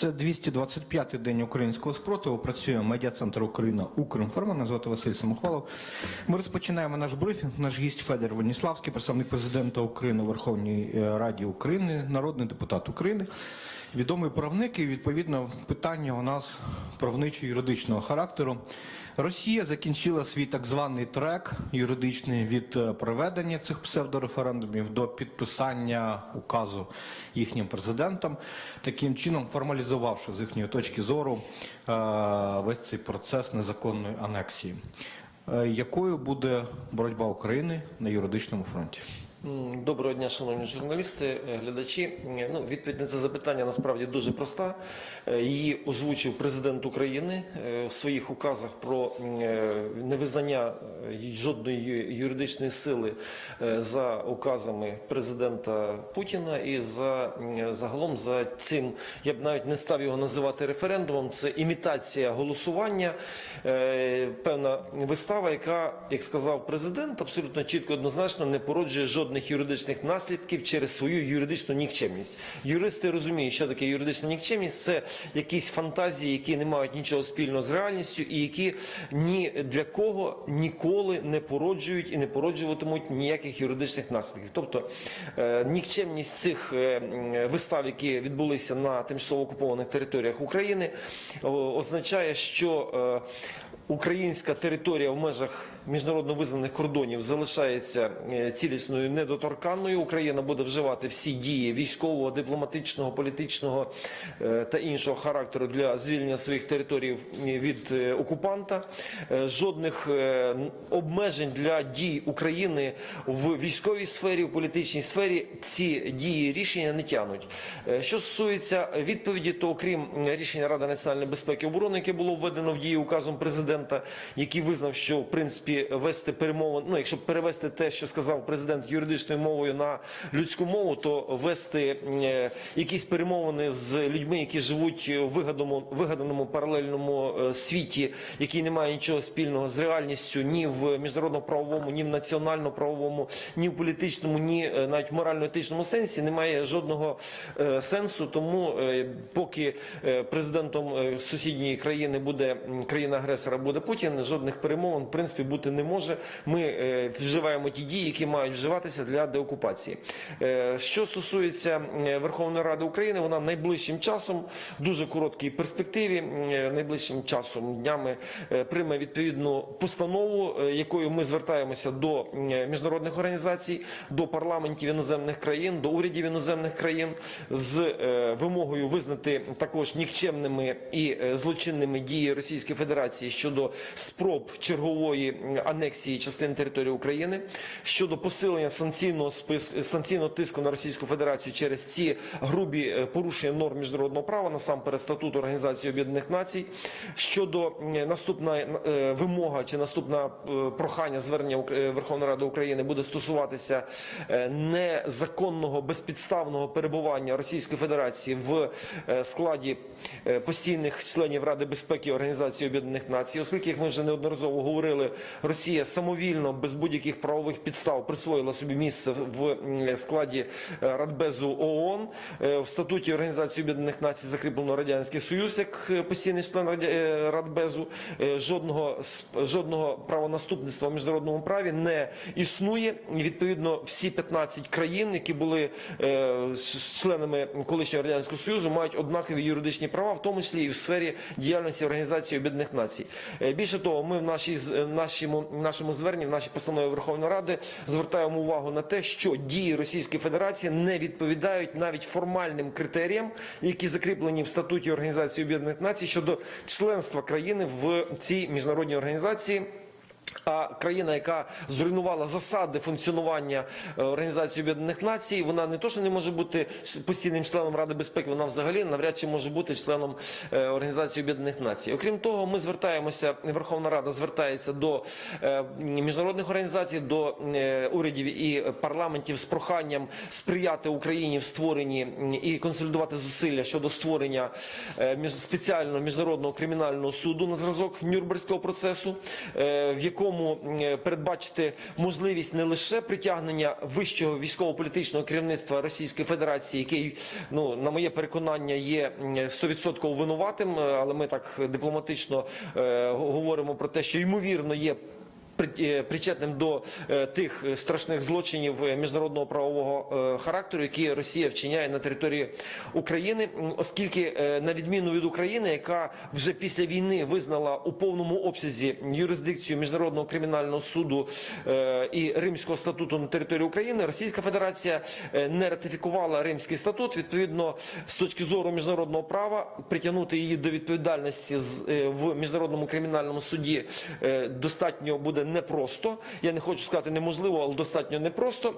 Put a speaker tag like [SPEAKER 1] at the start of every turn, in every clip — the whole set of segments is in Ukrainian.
[SPEAKER 1] Це 225-й день українського спротиву. Працює медіа-центр Україна «Укрінформа». Мене звати Василь Самохвалов. Ми розпочинаємо наш брифінг. Наш гість Федір Веніславський, представник президента України Верховній е, Раді України, народний депутат України, відомий правник. І відповідно питання у нас правничо-юридичного характеру. Росія закінчила свій так званий трек юридичний від е, проведення цих псевдореферендумів до підписання указу їхнім президентом, таким чином формалізувавши з їхньої точки зору е, весь цей процес незаконної анексії. Е, Якою буде боротьба України на юридичному фронті?
[SPEAKER 2] Доброго дня, шановні журналісти, е, глядачі. Ну, відповідь на це запитання насправді дуже проста. Е, Її озвучив президент України е, в своїх указах про невизнання жодної юридичної сили за указами президента Путіна і за загалом за цим я б навіть не став його називати референдумом. Це імітація голосування, певна вистава, яка, як сказав президент, абсолютно чітко однозначно не породжує жодних юридичних наслідків через свою юридичну нікчемність. Юристи розуміють, що таке юридична нікчемність. Це якісь фантазії, які не мають нічого спільного з реальністю, і які ні для кого ніколи не породжують і не породжуватимуть ніяких юридичних наслідків. Тобто е, нікчемність цих е, вистав, які відбулися на тимчасово окупованих територіях України, означає, що е, Українська територія в межах міжнародно визнаних кордонів залишається е, цілісною недоторканною. Україна буде вживати всі дії військового, дипломатичного, політичного е, та іншого характеру для звільнення своїх територій від е, окупанта. Е, Жодних обмежень для дій України в військовій сфері, в політичній сфері ці дії рішення не тянуть. Що стосується відповіді, то окрім рішення Ради національної безпеки і оборони, яке було введено в дії указом президента, який визнав, що в принципі вести перемовини, ну якщо перевести те, що сказав президент юридичною мовою на людську мову, то вести е, якісь перемовини з людьми, які живуть у вигаданому, вигаданому паралельному е, світі, який не має нічого спільного з реальністю ні в міжнародно-правовому, ні в національно-правовому, ні в політичному, ні е, навіть морально-етичному сенсі, немає жодного сенсу. Тому поки президентом сусідньої країни буде м, буде Путін, жодних перемовин в принципі бути не може. Ми е, вживаємо ті дії, які мають вживатися для деокупації. Е, Що стосується е, Верховної Ради України, вона найближчим часом, дуже короткій перспективі, найближчим часом днями прийме відповідну постанову, якою ми звертаємося до міжнародних організацій, до парламентів іноземних країн, до урядів іноземних країн з вимогою визнати також нікчемними і злочинними дії Російської Федерації щодо спроб чергової анексії частин території України, щодо посилення санкційного списку санкційного тиску на Російську Федерацію через ці грубі е, порушення норм міжнародного права, насамперед статуту Організації Об'єднаних Націй, щодо наступна е, вимога чи наступна е, прохання звернення Верховної Ради України буде стосуватися незаконного безпідставного перебування Російської Федерації в складі постійних членів Ради безпеки Організації Об'єднаних Націй, оскільки, як ми вже неодноразово говорили, Росія самовільно без будь-яких правових підстав присвоїла собі місце в складі е, Радбезу ООН Е, в статуті Організації Об'єднаних Націй закріплено радянський союз як е, постійний член Радбезу. Жодного жодного правонаступництва в міжнародному праві не існує. Відповідно всі 15 країн, які були членами колишнього радянського союзу, мають однакові юридичні права, в тому числі і в сфері діяльності Організації Об'єднаних Націй. Е, Більше того, ми в нашій е, нашому нашому зверненні, в нашій постанові Верховної Ради звертаємо увагу на те, що дії Російської Федерації не відповідають навіть формальним критеріям, які закріплені в статуті Організації Об'єднаних Націй щодо членства країни в цій міжнародній організації. А країна, яка зруйнувала засади функціонування е, Організації Об'єднаних Націй, вона не то, що не може бути постійним членом Ради безпеки, вона взагалі навряд чи може бути членом е, Організації Об'єднаних Націй. Окрім того, ми звертаємося, Верховна Рада звертається до е, міжнародних організацій, до урядів і парламентів з проханням сприяти Україні в створенні і консолідувати зусилля щодо створення спеціального міжнародного кримінального суду на зразок Нюрнберзького процесу, в якому якому е, передбачити можливість не лише притягнення вищого військово-політичного керівництва Російської Федерації, який, ну на моє переконання, є м, 100% винуватим, е, але ми так дипломатично е, говоримо про те, що ймовірно є е, причетним до е, тих е, страшних злочинів е, міжнародного правового е, характеру, які Росія вчиняє на території України, оскільки е, на відміну від України, яка вже після війни визнала у повному обсязі юрисдикцію міжнародного кримінального суду е, і Римського статуту на території України, Російська Федерація е, не ратифікувала Римський статут. Відповідно, з точки зору міжнародного права притягнути її до відповідальності е, в міжнародному кримінальному суді е, достатньо буде непросто. Я не хочу сказати неможливо, але достатньо непросто.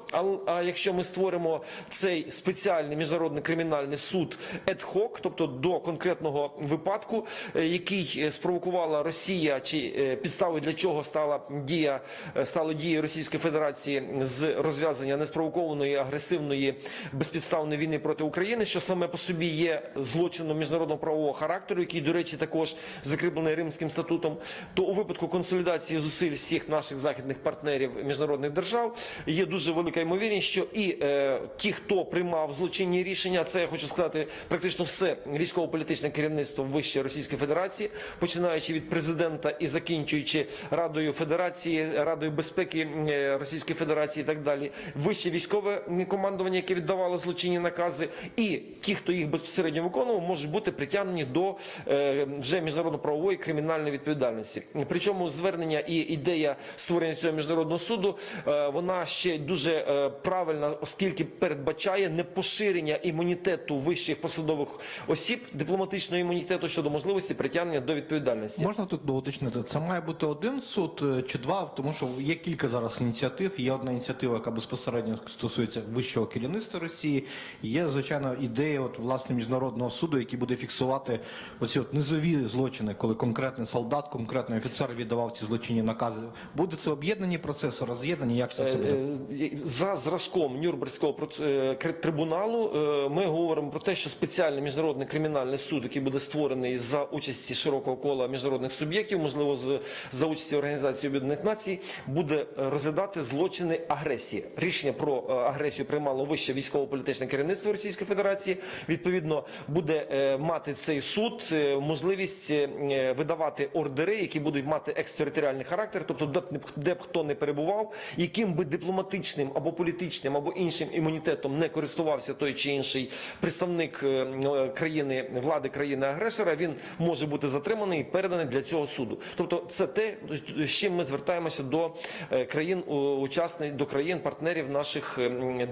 [SPEAKER 2] А, якщо ми створимо цей спеціальний міжнародний кримінальний суд ad-hoc, тобто до конкретного випадку, е, який е, спровокувала Росія, чи е, підставою для чого стала дія стали дії Російської Федерації з розв'язання неспровокованої агресивної безпідставної війни проти України, що саме по собі є злочином міжнародного правового характеру, який, до речі, також закріплений Римським статутом, то у випадку консолідації зусиль всіх наших західних партнерів міжнародних держав. Є дуже велика ймовірність, що і е, ті, хто приймав злочинні рішення, це я хочу сказати, практично все військово-політичне керівництво вище Російської Федерації, починаючи від президента і закінчуючи Радою Федерації, Радою безпеки е, Російської Федерації і так далі, вище військове командування, яке віддавало злочинні накази, і ті, хто їх безпосередньо виконував, можуть бути притягнені до е, вже міжнародно-правової кримінальної відповідальності. Причому звернення і ідея створення цього міжнародного суду е, вона ще дуже е, правильна, оскільки передбачає непоширення імунітету вищих посадових осіб дипломатичного імунітету щодо можливості притягнення до відповідальності.
[SPEAKER 1] Можна тут доуточнити? Це має бути один суд е, чи два, тому що є кілька зараз ініціатив. Є одна ініціатива, яка безпосередньо стосується вищого керівництва Росії. Є звичайно ідея, от власне міжнародного суду, який буде фіксувати оці от низові злочини, коли конкретний солдат, конкретний офіцер віддавав ці злочинні накази. Буде це об'єднані процеси, роз'єднані? Як це все буде?
[SPEAKER 2] Е, За зразком Нюрнберзького е, трибуналу е, ми говоримо про те, що спеціальний міжнародний кримінальний суд, який буде створений за участі широкого кола міжнародних суб'єктів, можливо, за участі Організації Об'єднаних Націй, буде е, розглядати злочини агресії. Рішення про е, агресію приймало вище військово-політичне керівництво Російської Федерації. Відповідно, буде е, мати цей суд е, можливість е, видавати ордери, які будуть мати екстериторіальний характер, тобто не- де б хто не перебував, яким би дипломатичним або політичним або іншим імунітетом не користувався той чи інший представник е, е, країни влади країни агресора, він може бути затриманий і переданий для цього суду. Тобто, це те, з чим ми звертаємося до е, країн учасників, до країн партнерів наших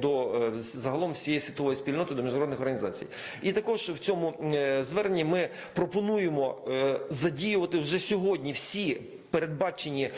[SPEAKER 2] до загалом всієї світової спільноти до міжнародних організацій. І також в цьому зверненні ми пропонуємо задіювати вже сьогодні всі передбачені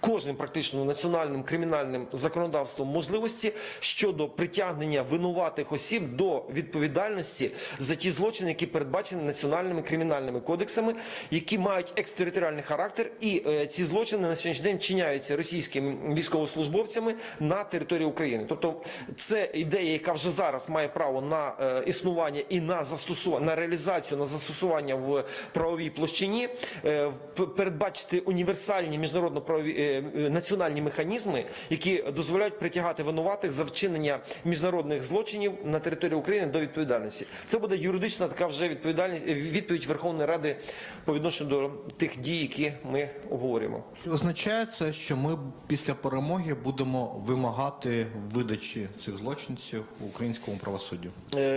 [SPEAKER 2] кожним практично національним кримінальним законодавством можливості щодо притягнення винуватих осіб до відповідальності за ті злочини, які передбачені національними кримінальними кодексами, які мають екстериторіальний характер, і е, ці злочини на сьогоднішній день вчиняються російськими військовослужбовцями на території України. Тобто, це ідея, яка вже зараз має право на е, існування і на застосування на реалізацію на застосування в правовій площині, е, передбачити універсальні міжнародно правові е, е, національні механізми, які дозволяють притягати винуватих за вчинення міжнародних злочинів на території України до відповідальності. Це буде юридична така вже відповідальність е, відповідь Верховної Ради по відношенню до тих дій, які ми обговорюємо.
[SPEAKER 1] Чи означає це, що ми після перемоги будемо вимагати видачі цих злочинців у українському правосуддю?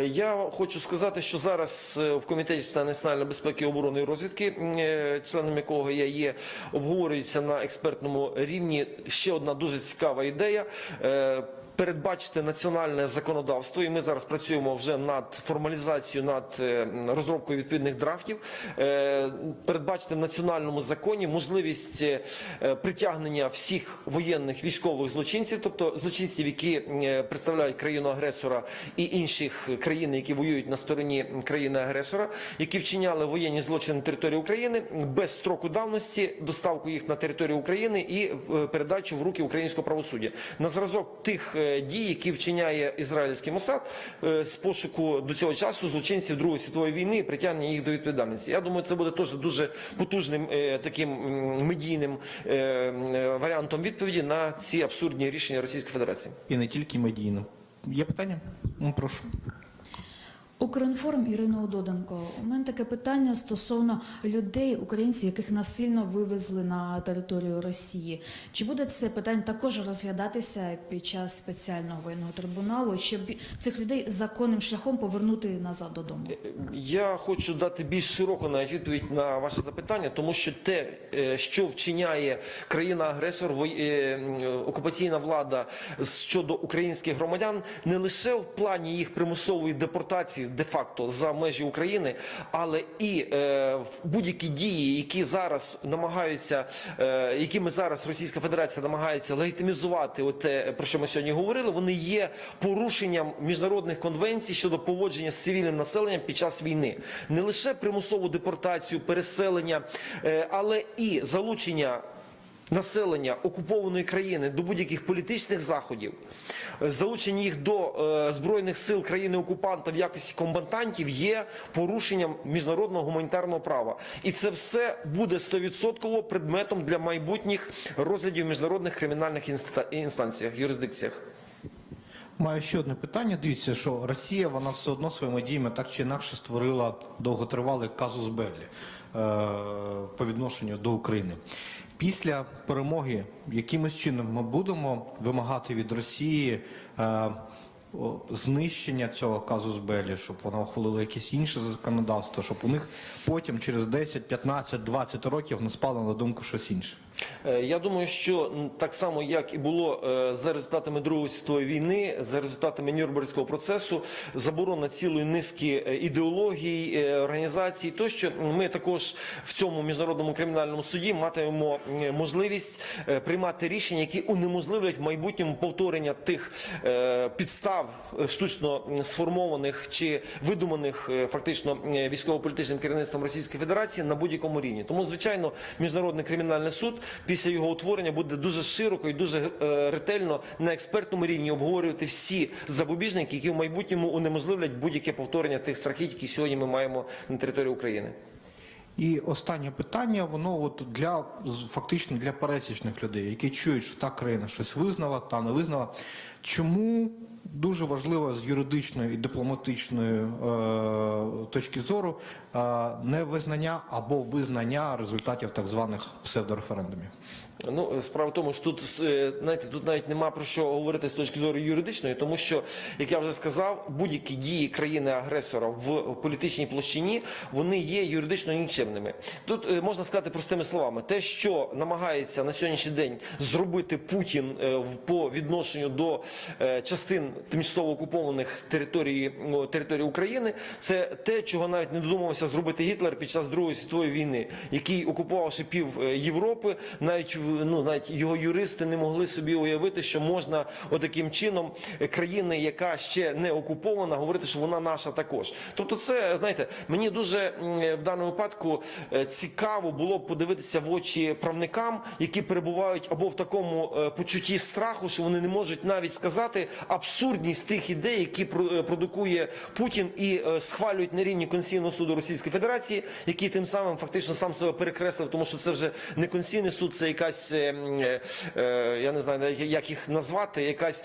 [SPEAKER 2] Я хочу сказати, що зараз в комітеті з питань національної безпеки, оборони і розвідки, членом якого я є, обговорюється на експертному рівні ще одна дуже цікава ідея. Передбачити національне законодавство, і ми зараз працюємо вже над формалізацією, над е, розробкою відповідних драфтів. Е, Передбачити в національному законі можливість е, притягнення всіх воєнних військових злочинців, тобто злочинців, які представляють країну агресора і інших країн, які воюють на стороні країни агресора, які вчиняли воєнні злочини на території України без строку давності, доставку їх на територію України і передачу в руки українського правосуддя. На зразок тих дій, які вчиняє ізраїльський Мосад е, з пошуку до цього часу злочинців Другої світової війни і притягнення їх до відповідальності. Я думаю, це буде теж дуже потужним е, таким медійним е, варіантом відповіді на ці абсурдні рішення Російської Федерації.
[SPEAKER 1] І не тільки медійно. Є питання? Ну, прошу.
[SPEAKER 3] Укрінформ Ірина Ододенко. У мене таке питання стосовно людей, українців, яких насильно вивезли на територію Росії. Чи буде це питання також розглядатися під час спеціального воєнного трибуналу, щоб цих людей законним шляхом повернути назад додому?
[SPEAKER 2] Я хочу дати більш широку навіть відповідь на ваше запитання, тому що те, е, що вчиняє країна-агресор, е, окупаційна влада щодо українських громадян, не лише в плані їх примусової депортації де-факто за межі України, але і е, будь-які дії, які зараз намагаються, е, якими зараз Російська Федерація намагається легітимізувати, от те, про що ми сьогодні говорили, вони є порушенням міжнародних конвенцій щодо поводження з цивільним населенням під час війни. Не лише примусову депортацію, переселення, е, але і залучення населення окупованої країни до будь-яких політичних заходів, е, залучення їх до е, збройних сил країни-окупанта в якості комбатантів є порушенням міжнародного гуманітарного права, і це все буде стовідсотково предметом для майбутніх розглядів міжнародних кримінальних інста- інстанціях, юрисдикціях.
[SPEAKER 1] Маю ще одне питання. Дивіться, що Росія вона все одно своїми діями так чи інакше створила довготривалий казус Беллі е, по відношенню до України. Після перемоги, якимось чином ми будемо вимагати від Росії е, знищення цього казус Беллі, щоб вона ухвалила якесь інше законодавство, щоб у них потім через 10, 15, 20 років не спало на думку щось інше.
[SPEAKER 2] Е, Я думаю, що так само, як і було е, за результатами Другої світової війни, за результатами Нюрнберзького процесу, заборона цілої низки е, ідеологій, організацій, тощо ми також в цьому міжнародному кримінальному суді матимемо можливість приймати рішення, які унеможливлять в майбутньому повторення тих е, підстав е, штучно сформованих чи видуманих е, фактично військово-політичним керівництвом Російської Федерації на будь-якому рівні. Тому, звичайно, міжнародний кримінальний суд після його утворення буде дуже широко і дуже е, ретельно на експертному рівні обговорювати всі запобіжники, які в майбутньому унеможливлять будь-яке повторення тих страхіть, які сьогодні ми маємо на території України.
[SPEAKER 1] І останнє питання, воно от для фактично для пересічних людей, які чують, що та країна щось визнала, та не визнала. Чому дуже важливо з юридичної і дипломатичної е, точки зору е, невизнання або визнання результатів так званих псевдореферендумів?
[SPEAKER 2] Ну, справа в тому, що тут е, знаєте, тут навіть нема про що говорити з точки зору юридичної, тому що, як я вже сказав, будь-які дії країни-агресора в політичній площині вони є юридично нікчемними. Тут е, можна сказати простими словами, те, що намагається на сьогоднішній день зробити Путін е, по відношенню до е, частин тимчасово окупованих територій, територій України, це те, чого навіть не додумався зробити Гітлер під час Другої світової війни, який окупувавши пів е, Європи, навіть ну навіть його юристи не могли собі уявити, що можна отаким чином е, країни, яка ще не окупована, говорити, що вона наша також. Тобто, це знаєте, мені дуже е, в даному випадку цікаво було б подивитися в очі правникам, які перебувають або в такому почутті страху, що вони не можуть навіть сказати абсурдність тих ідей, які е, продукує Путін і е, схвалюють на рівні Конституційного суду Російської Федерації, який тим самим фактично сам себе перекреслив, тому що це вже не Конституційний суд, це якась е, я не знаю як їх назвати, якась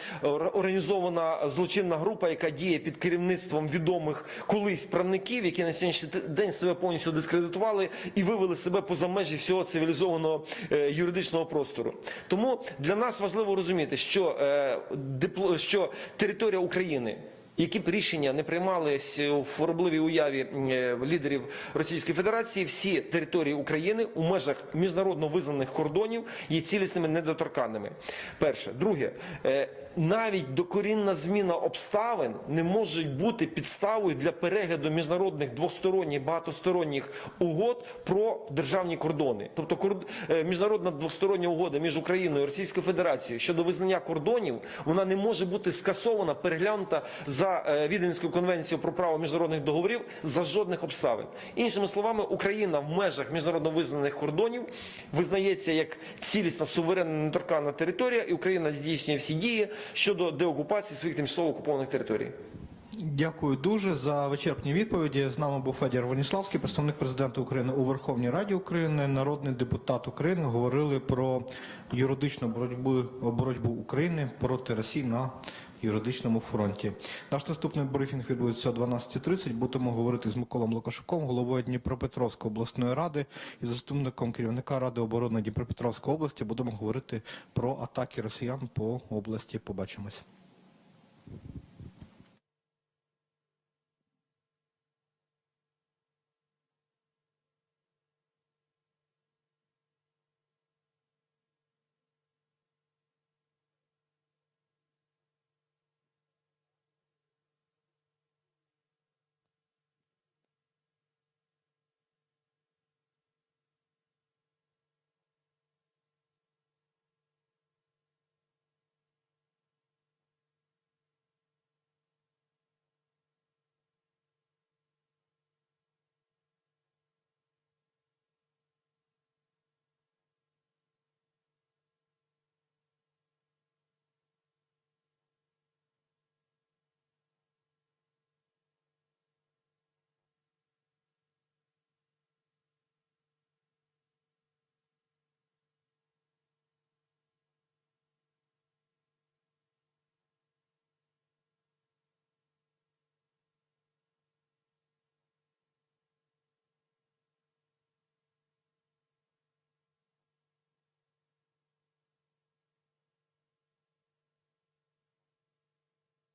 [SPEAKER 2] організована злочинна група, яка діє під керівництвом відомих колись правників, які на сьогоднішній день себе повністю дискредитували і вивели себе поза межі всього цивілізованого юридичного простору. Тому для нас важливо розуміти, що, що територія України. Які б рішення не приймались у хворобливій уяві е, лідерів Російської Федерації, всі території України у межах міжнародно визнаних кордонів є цілісними недоторканними. Перше, друге, е, навіть докорінна зміна обставин не може бути підставою для перегляду міжнародних двосторонніх багатосторонніх угод про державні кордони. Тобто е, міжнародна двостороння угода між Україною і Російською Федерацією щодо визнання кордонів, вона не може бути скасована, переглянута за за е, Віденською конвенцією про право міжнародних договорів за жодних обставин. Іншими словами, Україна в межах міжнародно визнаних кордонів визнається як цілісна суверенна неторканна територія, і Україна здійснює всі дії щодо деокупації своїх тимчасово окупованих територій.
[SPEAKER 1] Дякую дуже за вичерпні відповіді. З нами був Федір Воніславський, представник президента України у Верховній Раді України, народний депутат України. Говорили про юридичну боротьбу, боротьбу України проти Росії на юридичному фронті. Наш наступний брифінг відбудеться о 12.30. Будемо говорити з Миколом Лукашуком, головою Дніпропетровської обласної ради і заступником керівника Ради оборони Дніпропетровської області. Будемо говорити про атаки росіян по області. Побачимось.